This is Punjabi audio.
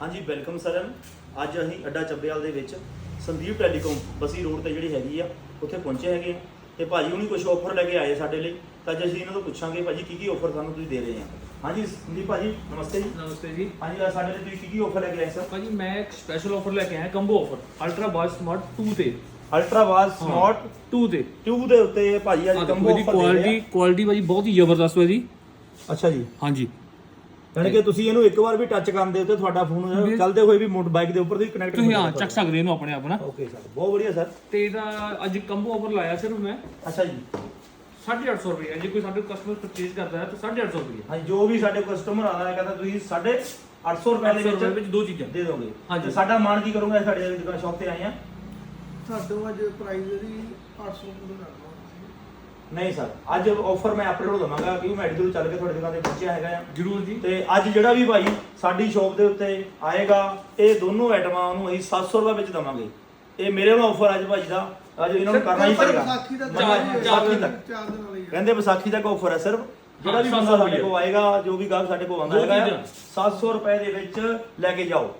ਹਾਂਜੀ ਵੈਲਕਮ ਸਰ ਅੱਜ ਅਸੀਂ ਅੱਡਾ ਚੱਬੇਵਾਲ ਦੇ ਵਿੱਚ ਸੰਦੀਪ ਟੈਲੀਕਾਮ ਬਸੀ ਰੋਡ ਤੇ ਜਿਹੜੀ ਹੈਗੀ ਆ ਉੱਥੇ ਪਹੁੰਚੇ ਹੈਗੇ ਆ। ਤੇ ਭਾਜੀ ਹੁਣੀ ਕੁਝ ਆਫਰ ਲੈ ਕੇ ਆਏ ਸਾਡੇ ਲਈ। ਤਾਂ ਅੱਜ ਅਸੀਂ ਇਹਨਾਂ ਤੋਂ ਪੁੱਛਾਂਗੇ ਭਾਜੀ ਕੀ ਕੀ ਆਫਰ ਤੁਹਾਨੂੰ ਤੁਸੀਂ ਦੇ ਰਹੇ ਆ? ਹਾਂਜੀ ਸੰਦੀਪ ਭਾਜੀ ਨਮਸਤੇ ਜੀ। ਨਮਸਤੇ ਜੀ। ਹਾਂਜੀ ਅੱਜ ਸਾਡੇ ਲਈ ਤੁਸੀਂ ਕੀ ਕੀ ਆਫਰ ਲੈ ਕੇ ਆਏ ਸਰ ਭਾਜੀ ਮੈਂ ਇੱਕ ਸਪੈਸ਼ਲ ਆਫਰ ਲੈ ਕੇ ਆਇਆ combo offer ultra Baaz smart 2 ਤੇ। ਅਲਟਰਾ ਵਾਸ ਸਮਾਰਟ 2 ਤੇ। 2 ਦੇ ਉੱਤੇ ਭਾਜੀ ਅੱਜ ਕੰਬੋ ਆਫਰ ਦੇ ਰਹੇ ਕੁਆਲਿਟੀ ਕੁਆਲਿਟੀ ਭਾਜੀ ਬਹੁਤ ਹੀ ਜ਼ਬਰਦਸਤ ਹੈ ਜੀ। ਆ ਅੱਛਾ ਜੀ। ਹਾਂਜੀ। ਯਾਨੀ ਕਿ ਤੁਸੀਂ ਇਹਨੂੰ ਇੱਕ ਵਾਰ ਵੀ ਟੱਚ ਕਰਦੇ ਹੋ ਤੇ ਤੁਹਾਡਾ ਫੋਨ ਚੱਲਦੇ ਹੋਏ ਵੀ ਮੋਟਰ ਬਾਈਕ ਦੇ ਉੱਪਰ ਤੁਸੀਂ ਕਨੈਕਟ ਤੁਸੀਂ ਹਾਂ ਚੱਕ ਸਕਦੇ ਇਹਨੂੰ ਆਪਣੇ ਆਪ ਨਾ। ਓਕੇ ਸਰ ਬਹੁਤ ਵਧੀਆ ਸਰ ਤੇ ਇਹਦਾ ਅੱਜ ਕੰਬੋ ਆਫਰ ਲਾਇਆ ਸਿਰਫ ਮੈਂ। ਅੱਛਾ ਜੀ। 850 ਰੁਪਏ ਹੈ। ਜੇ ਕੋਈ ਸਾਡੇ ਕਸਟਮਰ ਪਰਚੇਜ਼ ਕਰਦਾ ਹੈ ਤਾਂ 850 ਰੁਪਏ ਹਾਂਜੀ ਜੋ ਵੀ ਸਾਡੇ ਕਸਟਮਰ ਆਦਾ ਹੈ ਕਹਿੰਦਾ ਤੁਸੀਂ 850 ਰੁਪਏ ਦੇ 800 ਰੁਪਏ ਵਿੱਚ ਵਿੱਚ ਦੋ ਚੀਜ਼ਾਂ। ਦੇ ਦੋਗੇ। ਹਾਂਜੀ। ਸਾਡਾ ਮਾਨ ਕੀ ਕਰੋਗੇ ਸਾਡੇ ਦੁਕਾਨ ਸ਼ਾਪ ਤੇ ਆਏ ਆ? ਸਾਡੋਂ ਅੱਜ ਪ੍ਰਾਈਸ ਇਹਦੀ 800 ਰੁਪਏ ਨਹੀਂ ਸਰ ਅੱਜ ਆਫਰ ਮੈਂ ਆਪਣੇ ਕੋਲ ਦਵਾਂਗਾ ਕਿਉਂਕਿ ਮੈਂ ਇੱਧਰੋਂ ਚੱਲ ਕੇ ਤੁਹਾਡੀ ਦੁਕਾਨ ਤੇ ਪਹੁੰਚਿਆ ਹੈਗਾ ਆ। ਜਰੂਰ ਜੀ। ਤੇ ਅੱਜ ਜਿਹੜਾ ਵੀ ਭਾਈ ਸਾਡੀ ਸ਼ਾਪ ਦੇ ਉੱਤੇ ਆਏਗਾ ਇਹ ਦੋਨੋਂ ਆਈਟਮਾਂ ਉਹਨੂੰ ਅਸੀਂ 700 ਰੁਪਏ ਵਿੱਚ ਦਵਾਂਗੇ। ਇਹ ਮੇਰੇ ਵੱਲੋਂ ਆਫਰ ਅੱਜ ਭਾਜੀ ਦਾ। ਅੱਜ ਇਹਨਾਂ ਨੂੰ ਕਰਨਾ ਹੀ ਪਏਗਾ। ਵਿਸਾਖੀ ਦਾ ਚਾਰ- ਵਿਸਾਖੀ ਤੱਕ। ਚਾਰ ਦਿਨ ਵਾਲੀ ਹੈ ਕਹਿੰਦੇ ਵਿਸਾਖੀ ਤੱਕ ਆਫਰ ਹੈ ਸਿਰਫ। ਜਿਹੜਾ ਵੀ ਬੰਦਾ 700 ਸਾਡੇ ਕੋਲ ਆਏਗਾ ਜੋ ਵੀ ਗਾਹਕ ਸਾਡੇ ਕੋਲ ਆਉਂਦਾ ਹੈਗਾ ਆ, ਚੀਜ਼ਾਂ। 700 ਰੁਪਏ ਦੇ ਵਿੱਚ ਲੈ ਕੇ ਜਾਓ।